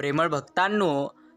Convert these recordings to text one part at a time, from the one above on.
प्रेमळ भक्तांनो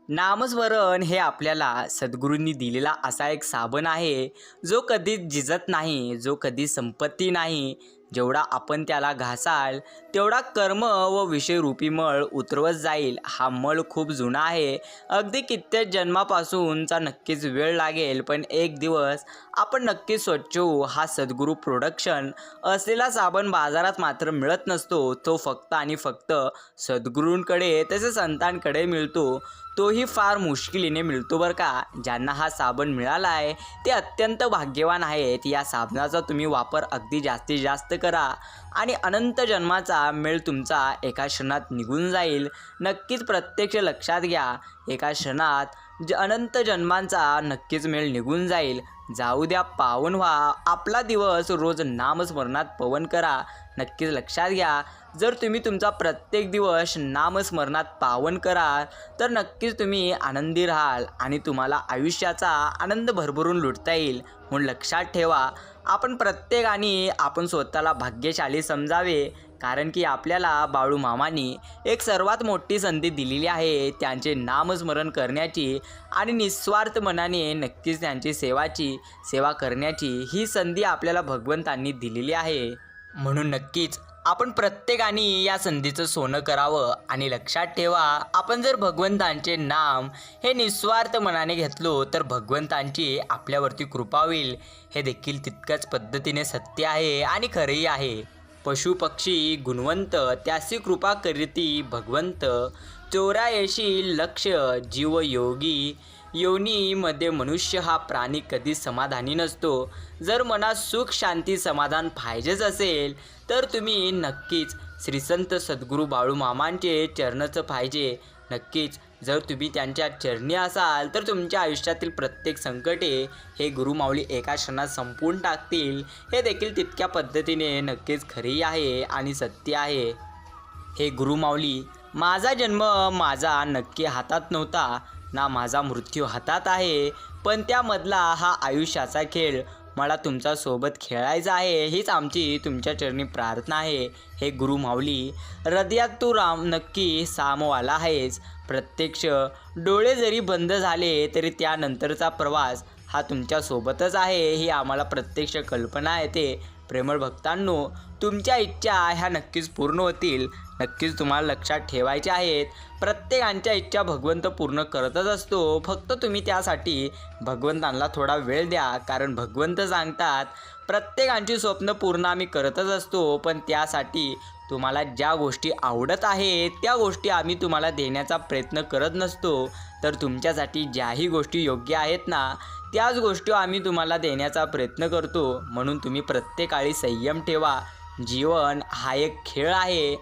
नामस्मरण हे आपल्याला सद्गुरूंनी दिलेला असा एक साबण आहे जो कधीच झिजत नाही जो कधी संपत्ती नाही जेवढा आपण त्याला घासाल तेवढा कर्म व विषयरूपी मळ उतरवत जाईल. हा मळ खूप जुना आहे. अगदी कित्येक जन्मापासूनचा नक्कीच वेळ लागेल पण एक दिवस आपण नक्कीच स्वच्छ होऊ हा सद्गुरू प्रोडक्शन असलेला साबण बाजारात मात्र मिळत नसतो. तो फक्त आणि फक्त सद्गुरूंकडे तसेच संतांकडे मिळतो. तोही फार मुश्किलीने मिळतो बरं का. ज्यांना हा साबण मिळाला आहे ते अत्यंत भाग्यवान आहेत. या साबणाचा तुम्ही वापर अगदी जास्तीत जास्त करा आणि अनंत जन्माचा मेळ तुमचा एका क्षणात निघून जाईल. नक्कीच प्रत्यक्ष लक्षात घ्या एका क्षणात ज अनंत जन्मांचा नक्कीच मेळ निघून जाईल. जाऊ द्या पावन व्हा. आपला दिवस रोज नामस्मरणात पवन करा. नक्कीच लक्षात घ्या. जर तुम्ही तुमचा प्रत्येक दिवस नामस्मरणात पावन कराल तर नक्कीच तुम्ही आनंदी राहाल आणि तुम्हाला आयुष्याचा आनंद भरभरून लुटता येईल. म्हणून लक्षात ठेवा आपण प्रत्येकाने आपण स्वतःला भाग्यशाली समजावे कारण की आपल्याला बाळू मामानी एक सर्वात मोठी संधी दिलेली आहे त्यांचे नामस्मरण करण्याची आणि निस्वार्थ मनाने नक्कीच त्यांची सेवाची सेवा करण्याची ही संधी आपल्याला भगवंतांनी दिलेली आहे. म्हणून नक्कीच आपण प्रत्येकाने या संधीचं सोनं करावं आणि लक्षात ठेवा आपण जर भगवंतांचे नाम हे निस्वार्थ मनाने घेतलो तर भगवंतांची आपल्यावरती कृपा होईल. हे देखील तितक्याच पद्धतीने सत्य आहे आणि खरंही आहे. पशु पक्षी गुणवंत त्यासी कृपा करीती भगवंत. चोरायशी लक्ष जीव योगी योनीमध्ये मनुष्य हा प्राणी कधी समाधानी नसतो. जर मनात सुख शांती समाधान पाहिजेच असेल तर तुम्ही नक्कीच श्रीसंत सद्गुरू बाळू मामांचे चरणच पाहिजे. नक्कीच जर तुम्ही त्यांच्या चरणी असाल तर तुमच्या आयुष्यातील प्रत्येक संकटे हे गुरुमाऊली एका क्षणात संपवून टाकतील. हे देखील तितक्या पद्धतीने नक्कीच खरी आहे आणि सत्य आहे. हे गुरुमाऊली माझा जन्म माझा नक्की हातात नव्हता. ना माझा मृत्यू हातात आहे पण त्यामधला हा आयुष्याचा खेळ. मला तुमच्यासोबत खेळायचा आहे हीच आमची तुमच्या चरणी प्रार्थना आहे. हे गुरु माऊली हृदयात तू राम नक्की सामवाला आहेस. प्रत्यक्ष डोळे जरी बंद झाले तरी त्यानंतरचा प्रवास हा तुमच्यासोबतच आहे ही आम्हाला प्रत्यक्ष कल्पना येते. प्रेमळ भक्तांनो तुमच्या इच्छा ह्या नक्कीच पूर्ण होतील. नक्कीच तुम्हाला लक्षात ठेवायच्या आहेत. प्रत्येकांच्या इच्छा भगवंत पूर्ण करतच असतो. फक्त तुम्ही त्यासाठी भगवंतांना थोडा वेळ द्या. कारण भगवंत सांगतात प्रत्येकांची स्वप्न पूर्ण आम्ही करतच असतो. पण त्यासाठी तुम्हाला ज्या गोष्टी आवडत आहेत त्या गोष्टी आम्ही तुम्हाला देण्याचा प्रयत्न करत नसतो. तर तुमच्यासाठी ज्याही गोष्टी योग्य आहेत ना त्याच गोष्टी आम्ही तुम्हाला देण्याचा प्रयत्न करतो. म्हणून तुम्ही प्रत्येकाळी संयम ठेवा. जीवन हा एक खेळ आहे.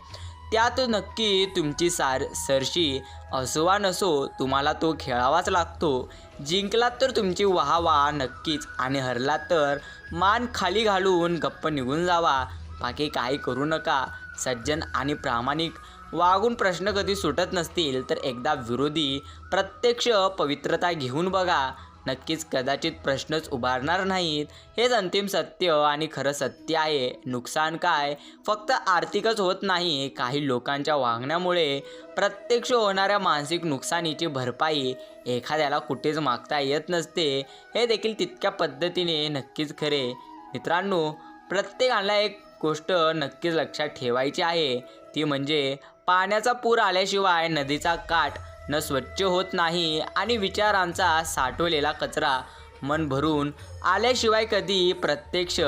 त्यात नक्की तुमची सार सरशी असो वा नसो तुम्हाला तो खेळावाच लागतो. जिंकलात तर तुमची वाहवा नक्कीच आणि हरलात तर मान खाली घालून गप्प निघून जावा. बाकी काही करू नका. सज्जन आणि प्रामाणिक वागून प्रश्न कधी सुटत नसतील तर एकदा विरोधी प्रत्यक्ष पवित्रता घेऊन बघा. नक्कीच कदाचित प्रश्नच उभारणार नाहीत. हेच अंतिम सत्य आणि खरं सत्य आहे. नुकसान काय? फक्त आर्थिकच होत नाही. काही लोकांच्या वागण्यामुळे प्रत्यक्ष होणाऱ्या मानसिक नुकसानीची भरपाई एखाद्याला कुठेच मागता येत नसते. हे देखील तितक्या पद्धतीने नक्कीच खरे. मित्रांनो प्रत्येकाला एक गोष्ट नक्कीच लक्षात ठेवायची आहे. ती म्हणजे पाण्याचा पूर आल्याशिवाय नदीचा काठ न स्वच्छ होत नाही आणि विचारांचा साठवलेला कचरा मन भरून आल्याशिवाय कधी प्रत्यक्ष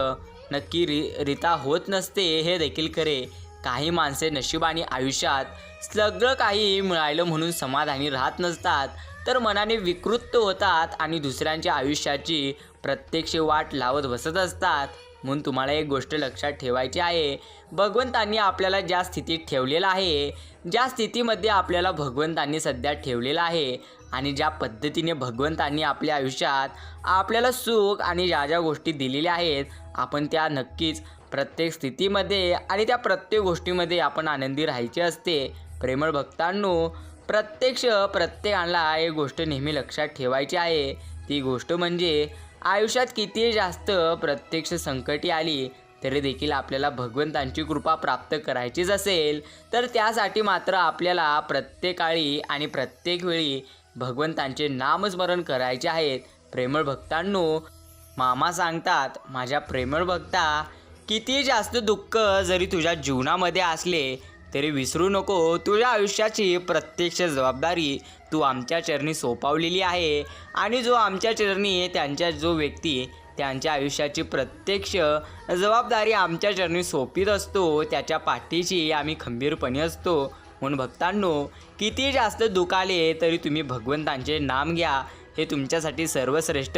नक्की रि रिता होत नसते हे देखील खरे. काही माणसे नशिबाने आयुष्यात सगळं काही मिळालं म्हणून समाधानी राहत नसतात. तर मनाने विकृत होतात आणि दुसऱ्यांच्या आयुष्याची प्रत्यक्ष वाट लावत बसत असतात. म्हणून तुम्हाला एक गोष्ट लक्षात ठेवायची आहे. भगवंतांनी आपल्याला ज्या स्थितीत ठेवलेलं आहे ज्या स्थितीमध्ये आपल्याला भगवंतांनी सध्या ठेवलेलं आहे आणि ज्या पद्धतीने भगवंतांनी आपल्या आयुष्यात आपल्याला सुख आणि ज्या ज्या गोष्टी दिलेल्या आहेत आपण त्या नक्कीच प्रत्येक स्थितीमध्ये आणि त्या प्रत्येक गोष्टीमध्ये आपण आनंदी राहायचे असते. प्रेमळ भक्तांनो प्रत्यक्ष प्रत्येकाला एक गोष्ट नेहमी लक्षात ठेवायची आहे. ती गोष्ट म्हणजे आयुष्यात किती जास्त प्रत्यक्ष संकटी आली तरी देखील आपल्याला भगवंतांची कृपा प्राप्त करायचीच असेल. तर त्यासाठी मात्र आपल्याला प्रत्येकाळी आणि प्रत्येक वेळी भगवंतांचे नामस्मरण करायचे आहेत. प्रेमळ भक्तांनो मामा सांगतात माझ्या प्रेमळ भक्ता किती जास्त दुःख जरी तुझ्या जीवनामध्ये असले तरी विसरू नको. तुझ्या आयुष्याची प्रत्यक्ष जबाबदारी तू आमच्या चरणी सोपावलेली आहे. आणि जो आमच्या चरणी त्यांच्या जो व्यक्ती त्यांच्या आयुष्याची प्रत्यक्ष जबाबदारी आमच्या चरणी सोपीत असतो. त्याच्या पाठीशी आम्ही खंबीरपणे असतो. म्हणून भक्तांनो किती जास्त दुखाले तरी तुम्ही भगवंतांचे नाम घ्या. हे तुमच्यासाठी सर्वश्रेष्ठ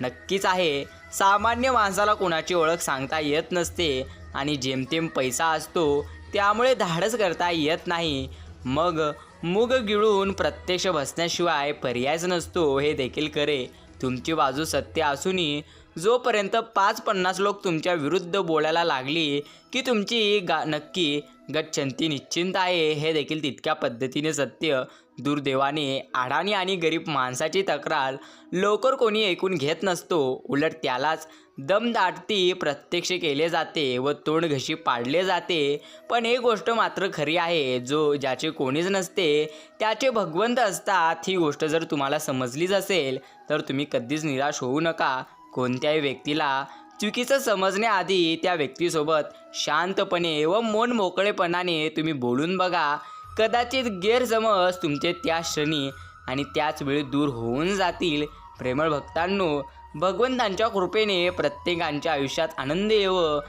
नक्कीच आहे. सामान्य माणसाला कोणाची ओळख सांगता येत नसते. आणि जेमतेम पैसा असतो त्यामुळे धाडस करता येत नाही. मग मूग गिळून प्रत्यक्ष बसण्याशिवाय पर्यायच नसतो हे देखील करे तुमची बाजू सत्य असूनही जोपर्यंत पाच पन्नास लोक तुमच्या विरुद्ध बोलायला लागली की तुमची गा नक्की गच्छंती निश्चिंत आहे हे देखील तितक्या पद्धतीने सत्य. दुर्दैवाने अडाणी आणि गरीब माणसाची तक्रार लवकर कोणी ऐकून घेत नसतो. उलट त्यालाच दमदाटती प्रत्यक्ष केले जाते व तोंड घशी पाडले जाते. पण एक गोष्ट मात्र खरी आहे जो ज्याचे कोणीच नसते त्याचे भगवंत असतात ही गोष्ट जर तुम्हाला समजलीच असेल तर तुम्ही कधीच निराश होऊ नका. कोणत्याही व्यक्तीला चुकीचं समजण्याआधी त्या व्यक्तीसोबत शांतपणे व मन मोकळेपणाने तुम्ही बोलून बघा. कदाचित गैरसमज तुमचे त्या क्षणी आणि त्याच वेळी दूर होऊन जातील. प्रेमळ भक्तांनो भगवंतांच्या कृपेने प्रत्येकांच्या आयुष्यात आनंद येवं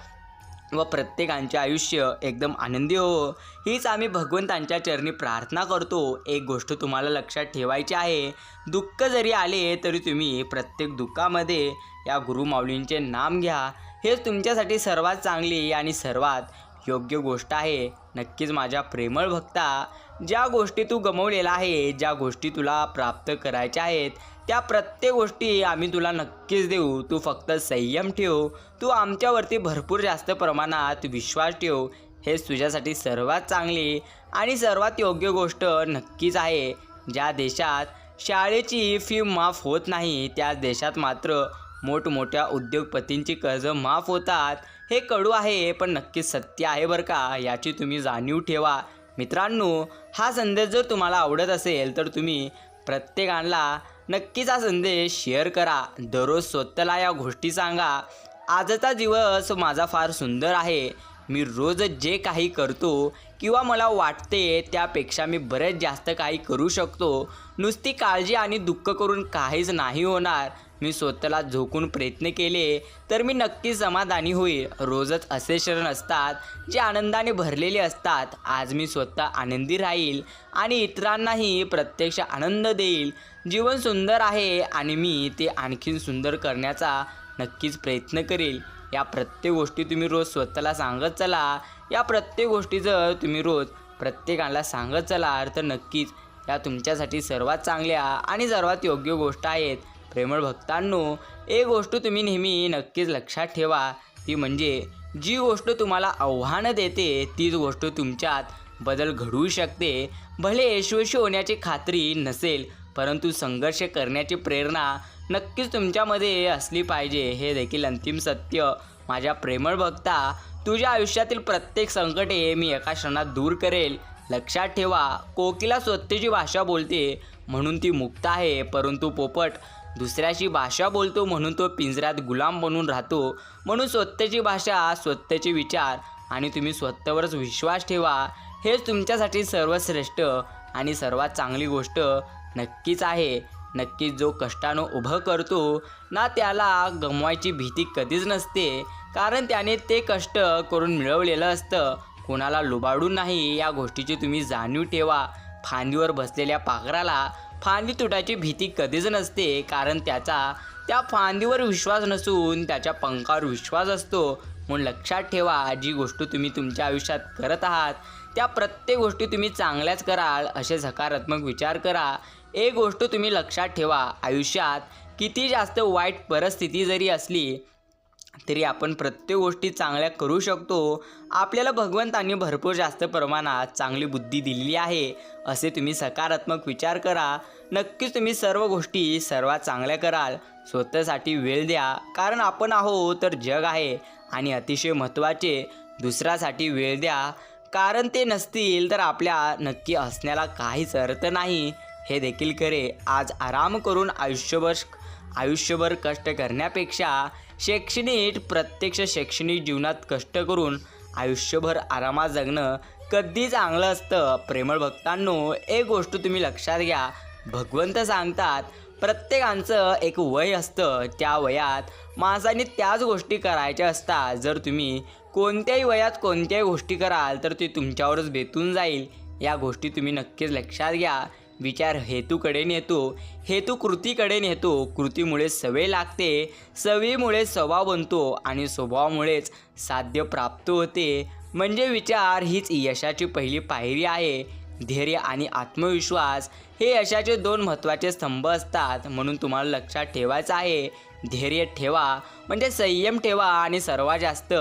व प्रत्येकांचे आयुष्य एकदम आनंदी हो हीच आम्ही भगवंतांच्या चरणी प्रार्थना करतो. एक गोष्ट तुम्हाला लक्षात ठेवायची आहे. दुःख जरी आले तरी तुम्ही प्रत्येक दुःखामध्ये या गुरुमाऊलींचे नाम घ्या. हेच तुमच्यासाठी सर्वात चांगली आणि सर्वात योग्य गोष्ट आहे. नक्कीच माझ्या प्रेमळ भक्ता ज्या गोष्टी तू गमवलेला आहे ज्या गोष्टी तुला प्राप्त करायच्या आहेत त्या प्रत्येक गोष्टी आम्ही तुला नक्कीच देऊ. तू फक्त संयम ठेव. तू आमच्यावरती भरपूर जास्त प्रमाणात विश्वास ठेव. हेच तुझ्यासाठी सर्वात चांगली आणि सर्वात योग्य गोष्ट नक्कीच आहे. ज्या देशात शाळेची फी माफ होत नाही त्या देशात मात्र मोठमोठ्या उद्योगपतींची कर्ज माफ होतात. हे कडू आहे पण नक्कीच सत्य आहे बरं का? याची तुम्ही जाणीव ठेवा. मित्रांनो हा संदेश जर तुम्हाला आवडत असेल तर तुम्ही प्रत्येकाला नक्कीच हा संदेश शेअर करा. दररोज स्वतःला या गोष्टी सांगा. आजचा दिवस माझा फार सुंदर आहे. मी रोज जे काही करतो किंवा मला वाटते त्यापेक्षा मी बरेच जास्त काही करू शकतो. नुसती काळजी आणि दुःख करून काहीच नाही होणार. मी स्वतःला झोकून प्रयत्न केले तर मी नक्की समाधानी होईल. रोजच असे क्षण असतात जे आनंदाने भरलेले असतात. आज मी स्वतः आनंदी राहील आणि इतरांनाही प्रत्यक्ष आनंद देईल. जीवन सुंदर आहे आणि मी ते आणखीन सुंदर करण्याचा नक्कीच प्रयत्न करेल. या प्रत्येक गोष्टी तुम्ही रोज स्वतःला सांगत चला. या प्रत्येक गोष्टी जर तुम्ही रोज प्रत्येकाला सांगत चला तर नक्कीच या तुमच्यासाठी सर्वात चांगल्या आणि सर्वात योग्य गोष्ट आहेत. प्रेमळ भक्तांनो एक गोष्ट तुम्ही नेहमी नक्कीच लक्षात ठेवा ती म्हणजे जी गोष्ट तुम्हाला आव्हानं देते तीच गोष्ट तुमच्यात बदल घडवू शकते. भले यशस्वी होण्याची खात्री नसेल परंतु संघर्ष करण्याची प्रेरणा नक्कीच तुमच्यामध्ये असली पाहिजे. हे देखील अंतिम सत्य. माझ्या प्रेमळ भक्ता तुझ्या आयुष्यातील प्रत्येक संकटे मी एका क्षणात दूर करेल. लक्षात ठेवा कोकिला स्वतःची भाषा बोलते म्हणून ती मुक्त आहे परंतु पोपट दुसऱ्याची भाषा बोलतो म्हणून तो पिंजऱ्यात गुलाम बनून राहतो. म्हणून स्वतःची भाषा स्वतःचे विचार आणि तुम्ही स्वतःवरच विश्वास ठेवा. हेच तुमच्यासाठी सर्वश्रेष्ठ आणि सर्वात चांगली गोष्ट नक्कीच आहे. नक्कीच जो कष्टानं उभं करतो ना त्याला गमवायची भीती कधीच नसते. कारण त्याने ते कष्ट करून मिळवलेलं असतं. कोणाला लुबाडून नाही या गोष्टीची तुम्ही जाणीव ठेवा. फांदीवर बसलेल्या पाखराला फांदी तुटायची भीती कधीच नसते कारण त्याचा त्या फांदीवर विश्वास नसून त्याच्या पंखावर विश्वास असतो. म्हणून लक्षात ठेवा जी गोष्ट तुम्ही तुमच्या आयुष्यात करत आहात त्या प्रत्येक गोष्टी तुम्ही चांगल्याच कराल असे सकारात्मक विचार करा. एक गोष्ट तुम्ही लक्षात ठेवा आयुष्यात किती जास्त वाईट परिस्थिती जरी असली तरी आपण प्रत्येक गोष्टी चांगल्या करू शकतो. आपल्याला भगवंतांनी भरपूर जास्त प्रमाणात चांगली बुद्धी दिलेली आहे. असे तुम्ही सकारात्मक विचार करा. नक्कीच तुम्ही सर्व गोष्टी सर्वात चांगल्या कराल. स्वतःसाठी वेळ द्या. कारण आपण आहो तर जग आहे आणि अतिशय महत्त्वाचे. दुसऱ्यासाठी वेळ द्या. कारण ते नसतील तर आपल्या नक्की असण्याला काहीच अर्थ नाही. हे देखील करे आज आराम करून आयुष्यभर आयुष्यभर कष्ट करण्यापेक्षा शैक्षणिक प्रत्यक्ष शैक्षणिक जीवनात कष्ट करून आयुष्यभर आरामात जगणं कधी चांगलं असतं. प्रेमळ भक्तांनो एक गोष्ट तुम्ही लक्षात घ्या. भगवंत सांगतात प्रत्येकांचं एक वय असतं. त्या वयात माणसाने त्याच गोष्टी करायच्या असतात. जर तुम्ही कोणत्याही वयात कोणत्याही गोष्टी कराल तर ते तुमच्यावरच बेतून जाईल. या गोष्टी तुम्ही नक्कीच लक्षात घ्या. विचार हेतूकडे नेतो हेतू कृतीकडे नेतो. कृतीमुळे सवय लागते सवयीमुळे स्वभाव बनतो आणि स्वभावामुळेच साध्य प्राप्त होते. म्हणजे विचार हीच यशाची पहिली पायरी आहे. धैर्य आणि आत्मविश्वास हे यशाचे दोन महत्त्वाचे स्तंभ असतात. म्हणून तुम्हाला लक्षात ठेवायचं आहे धैर्य ठेवा. म्हणजे संयम ठेवा आणि सर्वात जास्त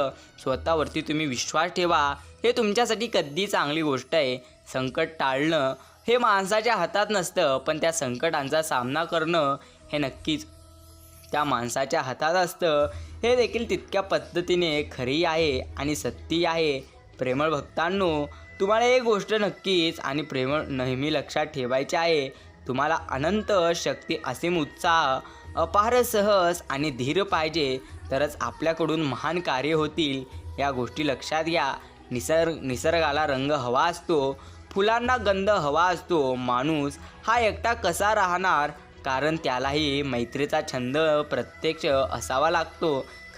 स्वतःवरती तुम्ही विश्वास ठेवा. हे तुमच्यासाठी कधी चांगली गोष्ट आहे. संकट टाळणं हे माणसाच्या हातात नसतं पण त्या संकटांचा सामना करणं हे नक्कीच. त्या माणसाच्या हातात असतं हे देखील तितक्या पद्धतीने खरी आहे आणि सत्ती आहे. प्रेमळ भक्तांनो तुम्हाला एक गोष्ट नक्कीच आणि प्रेमळ नेहमी लक्षात ठेवायची आहे. तुम्हाला अनंत शक्ती असीम उत्साह अपार सहज आणि धीर पाहिजे तरच आपल्याकडून महान कार्य होतील. या गोष्टी लक्षात घ्या. निसर्ग निसर्गाला रंग हवा असतो. फुलांना गंध हवा असतो माणूस हा एकटा कसा राहणार? कारण त्यालाही मैत्रीचा छंद प्रत्यक्ष असावा लागतो.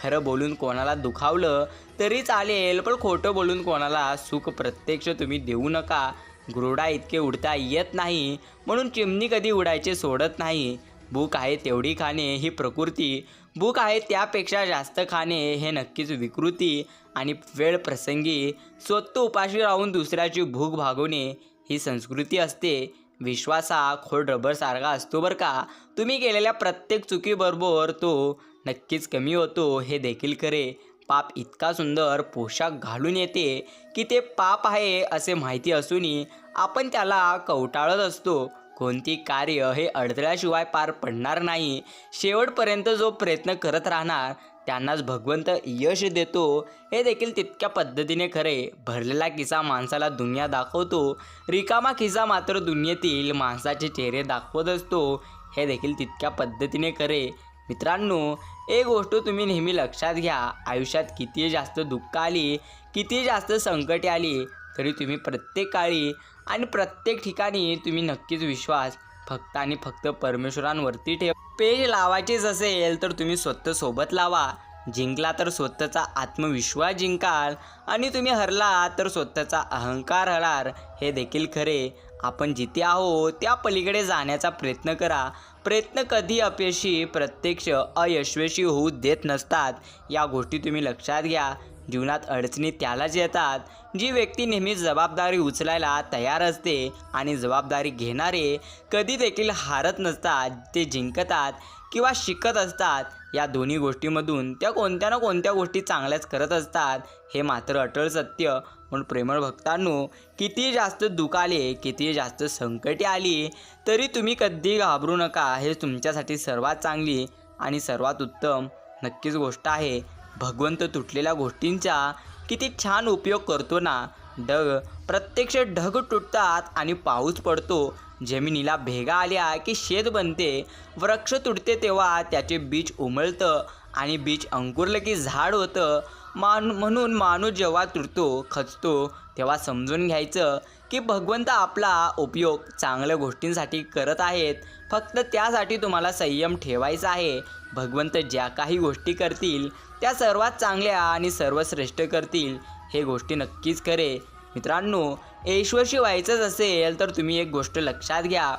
खरं बोलून कोणाला दुखावलं तरी चालेल पण खोटं बोलून कोणाला सुख प्रत्यक्ष तुम्ही देऊ नका. गुरुडा इतके उडता येत नाही म्हणून चिमणी कधी उडायचे सोडत नाही. भूक आहे तेवढी खाणे ही प्रकृती. भूक आहे त्यापेक्षा जास्त खाणे हे नक्कीच विकृती आणि वेळ प्रसंगी स्वतः उपाशी राहून दुसऱ्याची भूक भागवणे ही संस्कृती असते. विश्वास हा खोड रबरसारखा असतो बरं का. तुम्ही केलेल्या प्रत्येक चुकीबरोबर तो नक्कीच कमी होतो हे देखील खरे. पाप इतका सुंदर पोशाख घालून येते की ते पाप आहे असे माहिती असूनही आपण त्याला कवटाळत असतो. कोणती कार्य हे अडथळ्याशिवाय पार पडणार नाही. शेवटपर्यंत जो प्रयत्न करत राहणार त्यांनाच भगवंत यश देतो. हे देखील तितक्या पद्धतीने खरे. भरलेला किस्सा माणसाला दुनिया दाखवतो. रिकामा खिसा मात्र दुनियेतील माणसाचे चेहरे दाखवत असतो. हे देखील तितक्या पद्धतीने खरे. मित्रांनो एक गोष्ट तुम्ही नेहमी लक्षात घ्या. आयुष्यात किती जास्त दुःख आली किती जास्त संकटे आली तरी तुम्ही प्रत्येक काळी आणि प्रत्येक ठिकाणी तुम्ही नक्कीच विश्वास फक्त आणि फक्त परमेश्वरांवरती ठेव. पेज लावायचेच असेल तर तुम्ही स्वतः सोबत लावा. जिंकला तर स्वतःचा आत्मविश्वास जिंकाल आणि तुम्ही हरला तर स्वतःचा अहंकार हरार हे देखील खरे. आपण जिथे आहोत त्या पलीकडे जाण्याचा प्रयत्न करा. प्रयत्न कधी अपयशी? प्रत्यक्ष अयशस्वी होऊ देत नसतात. या गोष्टी तुम्ही लक्षात घ्या. जीवनात अडचणी त्यालाच येतात. जी व्यक्ती नेहमी जबाबदारी उचलायला तयार असते आणि जबाबदारी घेणारे कधी देखील हारत नसतात ते जिंकतात किंवा शिकत असतात या दोन्ही गोष्टीमधून त्या कोणत्या ना कोणत्या गोष्टी चांगल्याच करत असतात हे मात्र अटळ सत्य. म्हणून प्रेमळ भक्तांनो किती जास्त दुखाले किती जास्त संकटे आली तरी तुम्ही कधी घाबरू नका हे तुमच्यासाठी सर्वात चांगली आणि सर्वात उत्तम नक्कीच गोष्ट आहे. भगवंत तुटलेल्या गोष्टींचा किती छान उपयोग करतो ना. ढग प्रत्यक्ष ढग तुटतात आणि पाऊस पडतो. जमिनीला भेगा आल्या की शेत बनते. वृक्ष तुटते तेव्हा त्याचे बीज उमलतं आणि बीज अंकुरलं की झाड होतं. मान म्हणून माणूस जेव्हा तुटतो खचतो तेव्हा समजून घ्यायचं की भगवंत आपला उपयोग चांगल्या गोष्टींसाठी करत आहेत. फक्त त्यासाठी तुम्हाला संयम ठेवायचा आहे. भगवंत ज्या काही गोष्टी करतील त्या सर्वात चांगल्या आणि सर्वश्रेष्ठ करतील. हे गोष्टी नक्कीच खरे. मित्रांनो ऐश्वर्षी व्हायचंच असेल तर तुम्ही एक गोष्ट लक्षात घ्या.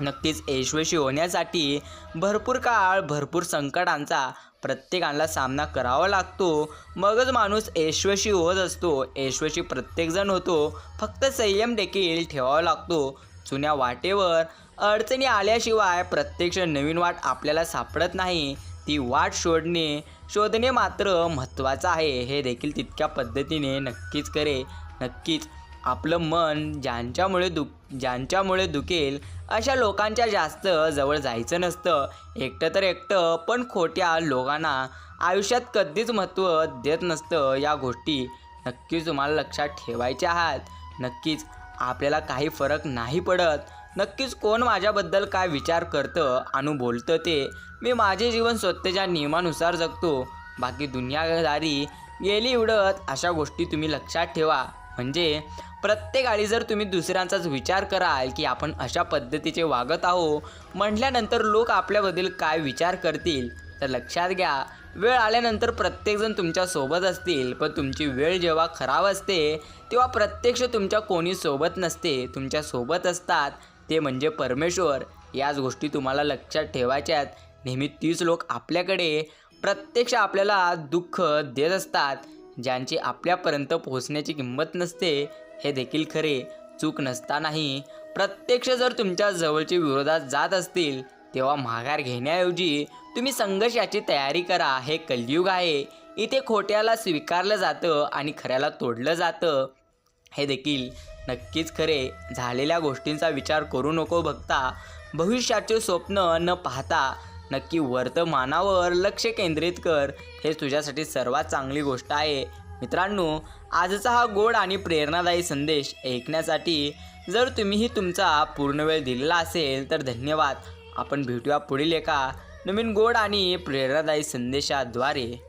नक्कीच ऐश्वर्षी होण्यासाठी भरपूर काळ भरपूर संकटांचा प्रत्येकाला सामना करावा लागतो. मगच माणूस ऐश्वर्षी होत असतो. ऐश्वर्षी प्रत्येकजण होतो. फक्त संयम देखील ठेवावा लागतो. जुन्या वाटेवर अडचणी आल्याशिवाय प्रत्यक्ष नवीन वाट आपल्याला सापडत नाही. ती वाट शोधणे शोधणे मात्र महत्त्वाचं आहे. हे देखील तितक्या पद्धतीने नक्कीच करे. नक्कीच आपलं मन ज्यांच्यामुळे दुख ज्यांच्यामुळे दुखेल अशा लोकांच्या जास्त जवळ जायचं नसतं. एकटं तर एकटं पण खोट्या लोकांना आयुष्यात कधीच महत्त्व देत नसतं या गोष्टी. नक्कीच तुम्हाला लक्षात ठेवायच्या आहात. नक्कीच आपल्याला काही फरक नाही पडत. नक्कीच कोण माझ्याबद्दल काय विचार करतं आणि बोलतं ते मी माझे जीवन स्वतःच्या नियमानुसार जगतो. बाकी दुनियादारी गेली उडत अशा गोष्टी तुम्ही लक्षात ठेवा. म्हणजे प्रत्येक आळी जर तुम्ही दुसऱ्यांचाच विचार कराल की आपण अशा पद्धतीचे वागत आहो म्हटल्यानंतर लोक आपल्याबद्दल काय विचार करतील? तर लक्षात घ्या वेळ आल्यानंतर प्रत्येकजण तुमच्यासोबत असतील. पण तुमची वेळ जेव्हा खराब असते तेव्हा प्रत्यक्ष तुमच्या कोणी सोबत नसते. तुमच्यासोबत असतात. ते म्हणजे परमेश्वर. याच गोष्टी तुम्हाला लक्षात ठेवायच्यात नेहमी तीच लोक आपल्याकडे प्रत्यक्ष आपल्याला दुःख देत असतात. ज्यांची आपल्यापर्यंत पोहोचण्याची किंमत नसते हे देखील खरे. चूक नसतानाही प्रत्यक्ष जर तुमच्या जवळचे विरोधात जात असतील तेव्हा माघार घेण्याऐवजी तुम्ही संघर्षाची तयारी करा. हे कलयुग आहे. इथे खोट्याला स्वीकारलं जातं आणि खऱ्याला तोडलं जातं. हे देखील नक्कीच खरे. झालेल्या गोष्टींचा विचार करू नको बघता. भविष्याचे स्वप्न न पाहता नक्की वर्तमानावर लक्ष केंद्रित कर. हे तुझ्यासाठी सर्वात चांगली गोष्ट आहे. मित्रांनो आजचा हा गोड आणि प्रेरणादायी संदेश ऐकण्यासाठी जर तुम्हीही तुमचा पूर्ण वेळ दिलेला असेल तर धन्यवाद. आपण भेटूया पुढील एका नवीन गोड आणि प्रेरणादायी संदेशाद्वारे.